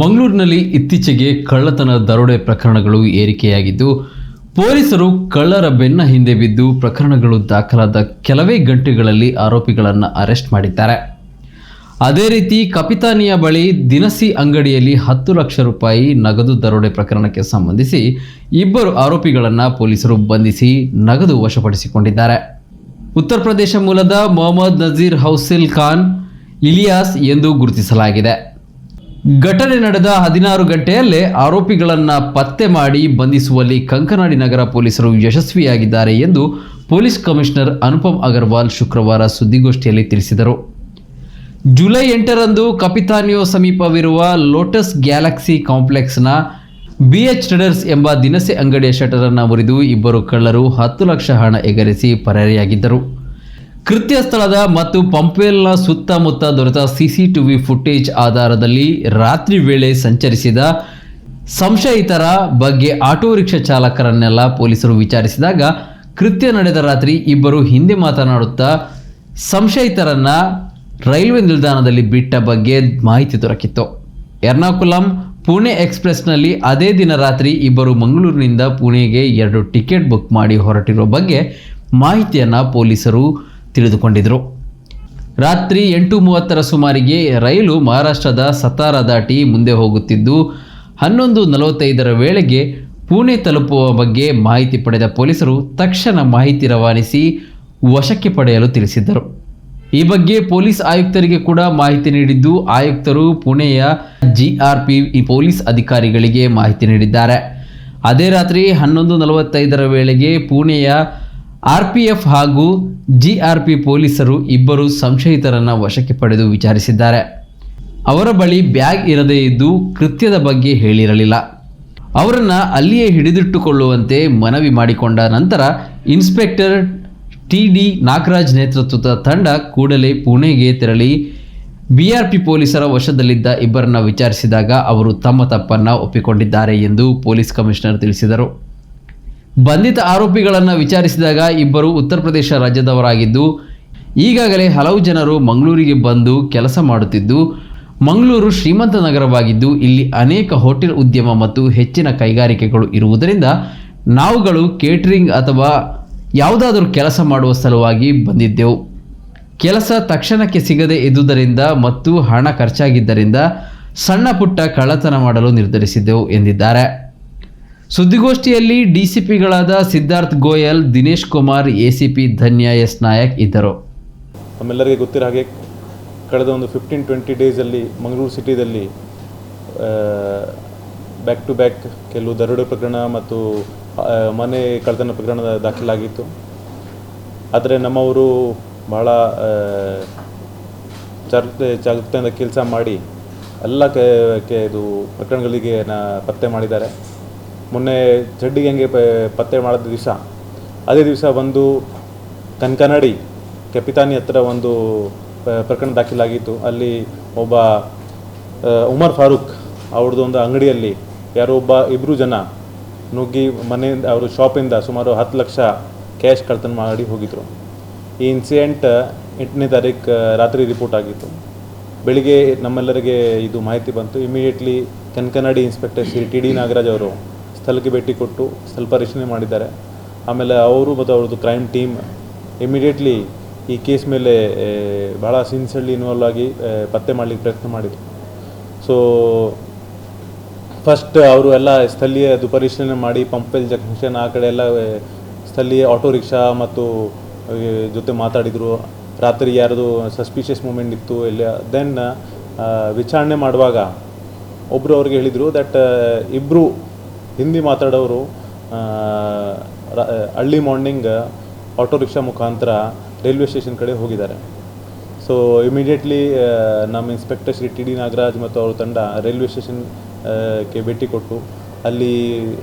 ಮಂಗಳೂರಿನಲ್ಲಿ ಇತ್ತೀಚೆಗೆ ಕಳ್ಳತನ ದರೋಡೆ ಪ್ರಕರಣಗಳು ಏರಿಕೆಯಾಗಿದ್ದು, ಪೊಲೀಸರು ಕಳ್ಳರ ಬೆನ್ನ ಹಿಂದೆ ಬಿದ್ದು ಪ್ರಕರಣಗಳು ದಾಖಲಾದ ಕೆಲವೇ ಗಂಟೆಗಳಲ್ಲಿ ಆರೋಪಿಗಳನ್ನು ಅರೆಸ್ಟ್ ಮಾಡಿದ್ದಾರೆ. ಅದೇ ರೀತಿ ಕಪಿತಾನಿಯ ಬಳಿ ದಿನಸಿ ಅಂಗಡಿಯಲ್ಲಿ ಹತ್ತು ಲಕ್ಷ ರೂಪಾಯಿ ನಗದು ದರೋಡೆ ಪ್ರಕರಣಕ್ಕೆ ಸಂಬಂಧಿಸಿ ಇಬ್ಬರು ಆರೋಪಿಗಳನ್ನು ಪೊಲೀಸರು ಬಂಧಿಸಿ ನಗದು ವಶಪಡಿಸಿಕೊಂಡಿದ್ದಾರೆ. ಉತ್ತರ ಪ್ರದೇಶ ಮೂಲದ ಮೊಹಮ್ಮದ್ ನಜೀರ್ ಹೌಸಿಲ್ ಖಾನ್ ಇಲಿಯಾಸ್ ಎಂದು ಗುರುತಿಸಲಾಗಿದೆ. ಘಟನೆ ನಡೆದ ಹದಿನಾರು ಗಂಟೆಯಲ್ಲೇ ಆರೋಪಿಗಳನ್ನ ಪತ್ತೆ ಮಾಡಿ ಬಂಧಿಸುವಲ್ಲಿ ಕಂಕನಾಡಿ ನಗರ ಪೊಲೀಸರು ಯಶಸ್ವಿಯಾಗಿದ್ದಾರೆ ಎಂದು ಪೊಲೀಸ್ ಕಮಿಷನರ್ ಅನುಪಮ್ ಅಗರ್ವಾಲ್ ಶುಕ್ರವಾರ ಸುದ್ದಿಗೋಷ್ಠಿಯಲ್ಲಿ ತಿಳಿಸಿದರು. ಜುಲೈ ಎಂಟರಂದು ಕಪಿತಾನಿಯೋ ಸಮೀಪವಿರುವ ಲೋಟಸ್ ಗ್ಯಾಲಕ್ಸಿ ಕಾಂಪ್ಲೆಕ್ಸ್ನ ಬಿಎಚ್ ಟ್ರೇಡರ್ಸ್ ಎಂಬ ದಿನಸಿ ಅಂಗಡಿಯ ಶಟರನ್ನು ಮುರಿದು ಇಬ್ಬರು ಕಳ್ಳರು ಹತ್ತು ಲಕ್ಷ ಹಣ ಎಗರಿಸಿ ಪರಾರಿಯಾಗಿದ್ದರು. ಕೃತ್ಯ ಸ್ಥಳದ ಮತ್ತು ಪಂಪೆಲ್ನ ಸುತ್ತಮುತ್ತ ದೊರೆತ ಸಿಸಿಟಿವಿ ಫುಟೇಜ್ ಆಧಾರದಲ್ಲಿ ರಾತ್ರಿ ವೇಳೆ ಸಂಚರಿಸಿದ ಸಂಶಯಿತರ ಬಗ್ಗೆ ಆಟೋ ರಿಕ್ಷಾ ಚಾಲಕರನ್ನೆಲ್ಲ ಪೊಲೀಸರು ವಿಚಾರಿಸಿದಾಗ, ಕೃತ್ಯ ನಡೆದ ರಾತ್ರಿ ಇಬ್ಬರು ಹಿಂದೆ ಮಾತನಾಡುತ್ತಾ, ಸಂಶಯಿತರನ್ನ ರೈಲ್ವೆ ನಿಲ್ದಾಣದಲ್ಲಿ ಬಿಟ್ಟ ಬಗ್ಗೆ ಮಾಹಿತಿ ದೊರಕಿತ್ತು. ಎರ್ನಾಕುಲಂ ಪುಣೆ ಎಕ್ಸ್ಪ್ರೆಸ್ನಲ್ಲಿ ಅದೇ ದಿನ ರಾತ್ರಿ ಇಬ್ಬರು ಮಂಗಳೂರಿನಿಂದ ಪುಣೆಗೆ ಎರಡು ಟಿಕೆಟ್ ಬುಕ್ ಮಾಡಿ ಹೊರಟಿರೋ ಬಗ್ಗೆ ಮಾಹಿತಿಯನ್ನು ಪೊಲೀಸರು ತಿಳಿದುಕೊಂಡಿದ್ದರು ರಾತ್ರಿ ಎಂಟು ಮೂವತ್ತರ ಸುಮಾರಿಗೆ ರೈಲು ಮಹಾರಾಷ್ಟ್ರದ ಸತಾರ ದಾಟಿ ಮುಂದೆ ಹೋಗುತ್ತಿದ್ದು, ಹನ್ನೊಂದು ನಲವತ್ತೈದರ ವೇಳೆಗೆ ಪುಣೆ ತಲುಪುವ ಬಗ್ಗೆ ಮಾಹಿತಿ ಪಡೆದ ಪೊಲೀಸರು ತಕ್ಷಣ ಮಾಹಿತಿ ರವಾನಿಸಿ ವಶಕ್ಕೆ ಪಡೆಯಲು ತಿಳಿಸಿದ್ದರು. ಈ ಬಗ್ಗೆ ಪೊಲೀಸ್ ಆಯುಕ್ತರಿಗೆ ಕೂಡ ಮಾಹಿತಿ ನೀಡಿದ್ದು, ಆಯುಕ್ತರು ಪುಣೆಯ ಜಿಆರ್ಪಿ ಪೊಲೀಸ್ ಅಧಿಕಾರಿಗಳಿಗೆ ಮಾಹಿತಿ ನೀಡಿದ್ದಾರೆ. ಅದೇ ರಾತ್ರಿ ಹನ್ನೊಂದು ನಲವತ್ತೈದರ ವೇಳೆಗೆ ಪುಣೆಯ ಆರ್ಪಿಎಫ್ ಹಾಗೂ ಜಿಆರ್ಪಿ ಪೊಲೀಸರು ಇಬ್ಬರು ಸಂಶಯಿತರನ್ನ ವಶಕ್ಕೆ ಪಡೆದು ವಿಚಾರಿಸಿದ್ದಾರೆ. ಅವರ ಬಳಿ ಬ್ಯಾಗ್ ಇರದೇ ಇದ್ದು ಕೃತ್ಯದ ಬಗ್ಗೆ ಹೇಳಿರಲಿಲ್ಲ. ಅವರನ್ನು ಅಲ್ಲಿಯೇ ಹಿಡಿದಿಟ್ಟುಕೊಳ್ಳುವಂತೆ ಮನವಿ ಮಾಡಿಕೊಂಡ ನಂತರ ಇನ್ಸ್ಪೆಕ್ಟರ್ ಟಿ ಡಿ ನಾಗರಾಜ್ ನೇತೃತ್ವದ ತಂಡ ಕೂಡಲೇ ಪುಣೆಗೆ ತೆರಳಿ ಬಿಆರ್ಪಿ ಪೊಲೀಸರ ವಶದಲ್ಲಿದ್ದ ಇಬ್ಬರನ್ನ ವಿಚಾರಿಸಿದಾಗ ಅವರು ತಮ್ಮ ತಪ್ಪನ್ನು ಒಪ್ಪಿಕೊಂಡಿದ್ದಾರೆ ಎಂದು ಪೊಲೀಸ್ ಕಮಿಷನರ್ ತಿಳಿಸಿದರು. ಬಂಧಿತ ಆರೋಪಿಗಳನ್ನು ವಿಚಾರಿಸಿದಾಗ ಇಬ್ಬರು ಉತ್ತರ ಪ್ರದೇಶ ರಾಜ್ಯದವರಾಗಿದ್ದು, ಈಗಾಗಲೇ ಹಲವು ಜನರು ಮಂಗಳೂರಿಗೆ ಬಂದು ಕೆಲಸ ಮಾಡುತ್ತಿದ್ದು, ಮಂಗಳೂರು ಶ್ರೀಮಂತ ನಗರವಾಗಿದ್ದು, ಇಲ್ಲಿ ಅನೇಕ ಹೋಟೆಲ್ ಉದ್ಯಮ ಮತ್ತು ಹೆಚ್ಚಿನ ಕೈಗಾರಿಕೆಗಳು ಇರುವುದರಿಂದ ನಾವುಗಳು ಕೇಟ್ರಿಂಗ್ ಅಥವಾ ಯಾವುದಾದರೂ ಕೆಲಸ ಮಾಡುವ ಸಲುವಾಗಿ ಬಂದಿದ್ದೆವು. ಕೆಲಸ ತಕ್ಷಣಕ್ಕೆ ಸಿಗದೆ ಇದ್ದುದರಿಂದ ಮತ್ತು ಹಣ ಖರ್ಚಾಗಿದ್ದರಿಂದ ಸಣ್ಣ ಪುಟ್ಟ ಕಳ್ಳತನ ಮಾಡಲು ನಿರ್ಧರಿಸಿದ್ದೆವು ಎಂದಿದ್ದಾರೆ. ಸುದ್ದಿಗೋಷ್ಠಿಯಲ್ಲಿ ಡಿಸಿಪಿಗಳಾದ ಸಿದ್ಧಾರ್ಥ್ ಗೋಯಲ್ ದಿನೇಶ್ ಕುಮಾರ್ ಎಸಿಪಿ ಧನ್ಯ ಎಸ್ ನಾಯಕ್ ಇದ್ದರು. ನಮ್ಮೆಲ್ಲರಿಗೆ ಗೊತ್ತಿರೋ ಹಾಗೆ ಕಳೆದ ಒಂದು ಫಿಫ್ಟೀನ್ ಟ್ವೆಂಟಿ ಡೇಸಲ್ಲಿ ಮಂಗಳೂರು ಸಿಟಿದಲ್ಲಿ ಬ್ಯಾಕ್ ಟು ಬ್ಯಾಕ್ ಕೆಲವು ದರೋಡೆ ಪ್ರಕರಣ ಮತ್ತು ಮನೆ ಕಳ್ಳತನ ಪ್ರಕರಣ ದಾಖಲಾಗಿತ್ತು. ಆದರೆ ನಮ್ಮವರು ಬಹಳ ಆ, ಜಾಗೃತೆ ಜಾಗೃತೆಯಿಂದ ಕೆಲಸ ಮಾಡಿ ಎಲ್ಲ ಕೆ ಇದು ಪ್ರಕರಣಗಳಿಗೆ ನಾ ಪತ್ತೆ ಮಾಡಿದ್ದಾರೆ. ಮೊನ್ನೆ ಜಡ್ಡಿಗೆ ಹೆಂಗೆ ಪತ್ತೆ ಮಾಡಿದ ದಿವಸ, ಅದೇ ದಿವಸ ಬಂದು ಕನ್ಕನಡಿ ಕೆಪಿತಾನಿ ಹತ್ರ ಒಂದು ಪ್ರಕರಣ ದಾಖಲಾಗಿತ್ತು. ಅಲ್ಲಿ ಒಬ್ಬ ಉಮರ್ ಫಾರೂಕ್ ಅವ್ರದ್ದು ಒಂದು ಅಂಗಡಿಯಲ್ಲಿ ಯಾರೋ ಒಬ್ಬ ಇಬ್ಬರು ಜನ ನುಗ್ಗಿ ಮನೆಯಿಂದ, ಅವರು ಶಾಪಿಂದ ಸುಮಾರು ಹತ್ತು ಲಕ್ಷ ಕ್ಯಾಶ್ ಕಳ್ತನ ಮಾಡಿ ಹೋಗಿದ್ರು. ಈ ಇನ್ಸಿಡೆಂಟ್ ಎಂಟನೇ ತಾರೀಕು ರಾತ್ರಿ ರಿಪೋರ್ಟ್ ಆಗಿತ್ತು. ಬೆಳಿಗ್ಗೆ ನಮ್ಮೆಲ್ಲರಿಗೆ ಇದು ಮಾಹಿತಿ ಬಂತು. Immediately Kankanady inspector Shri T D Nagaraj ಅವರು ಸ್ಥಳಕ್ಕೆ ಭೇಟಿ ಕೊಟ್ಟು ಸ್ವಲ್ಪ ಪರಿಶೀಲನೆ ಮಾಡಿದ್ದಾರೆ. ಆಮೇಲೆ ಅವರು ಮತ್ತು ಅವ್ರದ್ದು ಕ್ರೈಮ್ ಟೀಮ್ ಇಮಿಡಿಯೇಟ್ಲಿ ಈ ಕೇಸ್ ಮೇಲೆ ಭಾಳ ಸಿನ್ಸಿಯರ್ಲಿ ಇನ್ವಾಲ್ವ್ ಆಗಿ ಪತ್ತೆ ಮಾಡಲಿಕ್ಕೆ ಪ್ರಯತ್ನ ಮಾಡಿದರು. ಸೊ ಫಸ್ಟ್ ಅವರು ಎಲ್ಲ ಸ್ಥಳೀಯ ಅದು ಪರಿಶೀಲನೆ ಮಾಡಿ ಪಂಪೆಲ್ ಜಂಕ್ಷನ್ ಆ ಕಡೆ ಎಲ್ಲ ಸ್ಥಳೀಯ ಆಟೋ ರಿಕ್ಷಾ ಮತ್ತು ಜೊತೆ ಮಾತಾಡಿದರು. ರಾತ್ರಿ ಯಾರ್ದು ಸಸ್ಪಿಷಿಯಸ್ ಮೂಮೆಂಟ್ ಇತ್ತು ಇಲ್ಲ ದೆನ್ ವಿಚಾರಣೆ ಮಾಡುವಾಗ ಒಬ್ಬರು ಅವ್ರಿಗೆ ಹೇಳಿದರು ದಟ್ ಇಬ್ಬರು ಹಿಂದಿ ಮಾತಾಡೋರು ಅರ್ಲಿ ಮಾರ್ನಿಂಗ್ ಆಟೋ ರಿಕ್ಷಾ ಮುಖಾಂತರ ರೈಲ್ವೆ ಸ್ಟೇಷನ್ ಕಡೆ ಹೋಗಿದ್ದಾರೆ. ಸೊ ಇಮಿಡಿಯೇಟ್ಲಿ ನಮ್ಮ inspector Shri T D Nagaraj ಮತ್ತು ಅವ್ರ ತಂಡ ರೈಲ್ವೆ ಸ್ಟೇಷನ್ಗೆ ಭೇಟಿ ಕೊಟ್ಟು ಅಲ್ಲಿ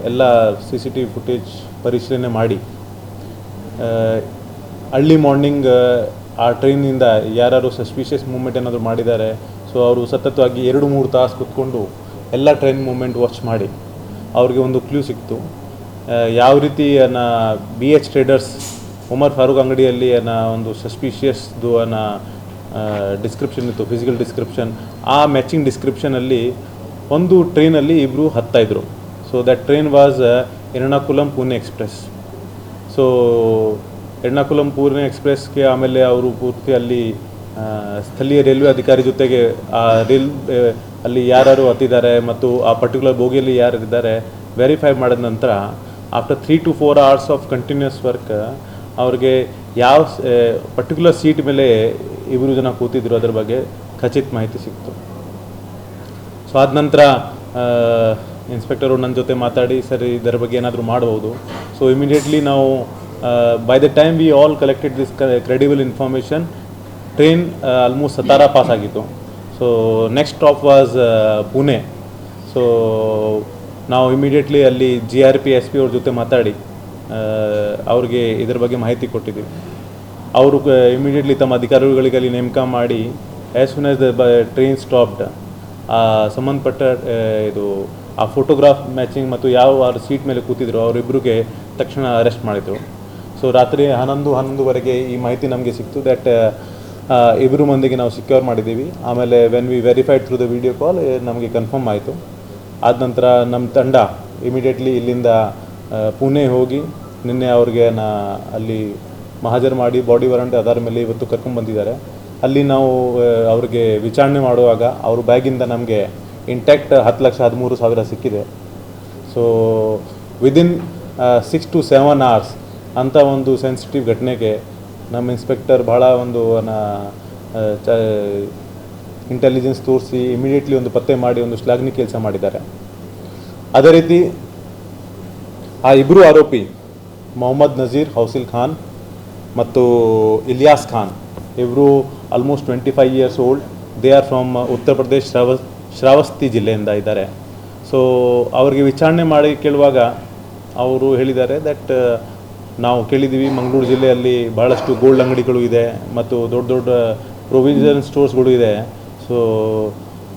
ಎಲ್ಲ C C T V footage ಪರಿಶೀಲನೆ ಮಾಡಿ. ಅರ್ಲಿ ಮಾರ್ನಿಂಗ್ ಆ ಟ್ರೈನಿಂದ ಯಾರು ಸಸ್ಪಿಷಿಯಸ್ ಮೂಮೆಂಟ್ ಏನಾದರೂ ಮಾಡಿದ್ದಾರೆ ಸೊ ಅವರು ಸತತವಾಗಿ ಎರಡು ಮೂರು ತಾಸು ಕುತ್ಕೊಂಡು ಎಲ್ಲ ಟ್ರೈನ್ ಮೂಮೆಂಟ್ ವಾಚ್ ಮಾಡಿ. ಅವ್ರಿಗೆ ಒಂದು ಕ್ಲೂ ಸಿಕ್ತು. ಯಾವ ರೀತಿ ಅನ್ನ B H traders Umar Farooq ಅಂಗಡಿಯಲ್ಲಿ ಅನ್ನ ಒಂದು ಸಸ್ಪಿಷಿಯಸ್ದು ಅನ್ನ ಡಿಸ್ಕ್ರಿಪ್ಷನ್ ಇತ್ತು ಫಿಸಿಕಲ್ ಡಿಸ್ಕ್ರಿಪ್ಷನ್ ಆ ಮ್ಯಾಚಿಂಗ್ ಡಿಸ್ಕ್ರಿಪ್ಷನಲ್ಲಿ ಒಂದು ಟ್ರೈನಲ್ಲಿ ಇಬ್ಬರು ಹತ್ತಾಯಿದ್ರು so that train was Ernakulam Pune express so Ernakulam Pune ಎಕ್ಸ್ಪ್ರೆಸ್ಗೆ ಆಮೇಲೆ ಅವರು ಪೂರ್ತಿ ಅಲ್ಲಿ ಸ್ಥಳೀಯ ರೈಲ್ವೆ ಅಧಿಕಾರಿ ಜೊತೆಗೆ ಆ ರೈಲ್ ಅಲ್ಲಿ ಯಾರು ಹತ್ತಿದ್ದಾರೆ ಮತ್ತು ಆ ಪರ್ಟಿಕ್ಯುಲರ್ ಬೋಗಿಯಲ್ಲಿ ಯಾರು ಇದ್ದಾರೆ ವೆರಿಫೈ ಮಾಡಿದ ನಂತರ after three to four hours of continuous work ಅವ್ರಿಗೆ ಯಾವ ಪರ್ಟಿಕ್ಯುಲರ್ ಸೀಟ್ ಮೇಲೆ ಇಬ್ಬರು ಜನ ಕೂತಿದ್ರು ಅದರ ಬಗ್ಗೆ ಖಚಿತ ಮಾಹಿತಿ ಸಿಕ್ತು. ಸೊ ಆದ ನಂತರ ಇನ್ಸ್ಪೆಕ್ಟರು ನನ್ನ ಜೊತೆ ಮಾತಾಡಿ, ಸರಿ, ಇದರ ಬಗ್ಗೆ ಏನಾದರೂ ಮಾಡ್ಬೋದು. ಸೊ ಇಮಿಡಿಯೇಟ್ಲಿ ನಾವು by the time we all collected this credible information train almost Satara pass ಆಗಿತ್ತು. So next stop was Pune so ನಾವು ಇಮಿಡಿಯೇಟ್ಲಿ ಅಲ್ಲಿ G R P S P ಅವ್ರ ಜೊತೆ ಮಾತಾಡಿ ಆ, ಅವ್ರಿಗೆ ಇದ್ರ ಬಗ್ಗೆ ಮಾಹಿತಿ ಕೊಟ್ಟಿದ್ವಿ. ಅವರು ಇಮಿಡಿಯೇಟ್ಲಿ ತಮ್ಮ ಅಧಿಕಾರಿಗಳಿಗೆ ಅಲ್ಲಿ ನೇಮಕ ಮಾಡಿ as soon as the train stopped ಆ ಸಂಬಂಧಪಟ್ಟ ಇದು ಆ ಫೋಟೋಗ್ರಾಫ್ ಮ್ಯಾಚಿಂಗ್ ಮತ್ತು ಯಾವ ಸೀಟ್ ಮೇಲೆ ಕೂತಿದ್ರು ಅವರಿಬ್ಬರಿಗೆ ತಕ್ಷಣ ಅರೆಸ್ಟ್ ಮಾಡಿದರು. ಸೊ ರಾತ್ರಿ ಹನ್ನೊಂದು ಹನ್ನೊಂದುವರೆಗೆ ಈ ಮಾಹಿತಿ ನಮಗೆ ಸಿಕ್ತು ದ್ಯಾಟ್ ಇಬ್ಬರು ಮಂದಿಗೆ ನಾವು ಸಿಕ್ಯೂರ್ ಮಾಡಿದ್ದೀವಿ. ಆಮೇಲೆ when we verified through the video call ನಮಗೆ ಕನ್ಫರ್ಮ್ ಆಯಿತು. ಆದ ನಂತರ ನಮ್ಮ ತಂಡ ಇಮಿಡಿಯೇಟ್ಲಿ ಇಲ್ಲಿಂದ ಪುಣೆ ಹೋಗಿ ನಿನ್ನೆ ಅವ್ರಿಗೆ ನಾ ಅಲ್ಲಿ ಮಹಾಜರ್ ಮಾಡಿ ಬಾಡಿ ವಾರಂಟ್ ಆಧಾರ ಮೇಲೆ ಇವತ್ತು ಕರ್ಕೊಂಡು ಬಂದಿದ್ದಾರೆ. ಅಲ್ಲಿ ನಾವು ಅವ್ರಿಗೆ ವಿಚಾರಣೆ ಮಾಡುವಾಗ ಅವ್ರ ಬ್ಯಾಗಿಂದ ನಮಗೆ ಇಂಟ್ಯಾಕ್ಟ್ ಹತ್ತು ಲಕ್ಷ ಹದಿಮೂರು ಸಾವಿರ ಸಿಕ್ಕಿದೆ. So within six to seven hours ಅಂಥ ಒಂದು ಸೆನ್ಸಿಟಿವ್ ಘಟನೆಗೆ ನಮ್ಮ ಇನ್ಸ್ಪೆಕ್ಟರ್ ಭಾಳ ಒಂದು ಇಂಟೆಲಿಜೆನ್ಸ್ ತೋರಿಸಿ ಇಮಿಡಿಯೇಟ್ಲಿ ಒಂದು ಪತ್ತೆ ಮಾಡಿ ಒಂದು ಶ್ಲಾಘನೆ ಕೆಲಸ ಮಾಡಿದ್ದಾರೆ. ಅದೇ ರೀತಿ ಆ ಇಬ್ಬರು ಆರೋಪಿ ಮೊಹಮ್ಮದ್ ನಜೀರ್, ಹೌಸಿಲ್ ಖಾನ್ ಮತ್ತು ಇಲಿಯಾಸ್ ಖಾನ್ ಇವರು almost twenty five years old they are from Uttar Pradesh, ಶ್ರಾವ, Shravasti ಜಿಲ್ಲೆಯಿಂದ ಇದ್ದಾರೆ. ಸೊ ಅವರಿಗೆ ವಿಚಾರಣೆ ಮಾಡಿ ಕೇಳುವಾಗ ಅವರು ಹೇಳಿದ್ದಾರೆ ದಟ್ ನಾವು ಕೇಳಿದ್ದೀವಿ, ಮಂಗಳೂರು ಜಿಲ್ಲೆಯಲ್ಲಿ ಭಾಳಷ್ಟು ಗೋಲ್ಡ್ ಅಂಗಡಿಗಳು ಇದೆ ಮತ್ತು ದೊಡ್ಡ ದೊಡ್ಡ ಪ್ರೊವಿಷನ್ ಸ್ಟೋರ್ಸ್ಗಳು ಇದೆ. ಸೊ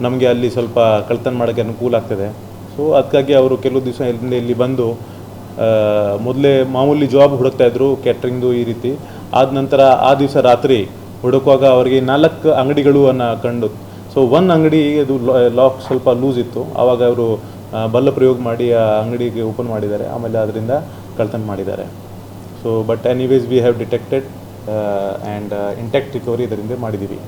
ನಮಗೆ ಅಲ್ಲಿ ಸ್ವಲ್ಪ ಕಳ್ತನ ಮಾಡೋಕ್ಕೆ ಅನುಕೂಲ ಆಗ್ತದೆ. ಸೊ ಅದಕ್ಕಾಗಿ ಅವರು ಕೆಲವು ದಿವಸ ಇಲ್ಲಿಂದ ಇಲ್ಲಿ ಬಂದು ಮೊದಲೇ ಮಾಮೂಲಿ ಜಾಬ್ ಹುಡುಕ್ತಾ ಇದ್ರು ಕ್ಯಾಟ್ರಿಂಗ್ದು ಈ ರೀತಿ. ಆದ ನಂತರ ಆ ದಿವಸ ರಾತ್ರಿ ಹುಡುಕುವಾಗ ಅವರಿಗೆ ನಾಲ್ಕು ಅಂಗಡಿಗಳು ಅನ್ನು ಕಂಡು. ಸೊ ಒನ್ ಅಂಗಡಿ ಅದು ಲಾಕ್ ಸ್ವಲ್ಪ ಲೂಸ್ ಇತ್ತು. ಆವಾಗ ಅವರು ಬಲ್ಲ ಪ್ರಯೋಗ ಮಾಡಿ ಆ ಅಂಗಡಿಗೆ ಓಪನ್ ಮಾಡಿದ್ದಾರೆ. ಆಮೇಲೆ ಅದರಿಂದ ಕಳ್ತನ ಮಾಡಿದ್ದಾರೆ. So but anyways we have detected and intact recovery ಇದರಿಂದ ಮಾಡಿದ್ದೀವಿ.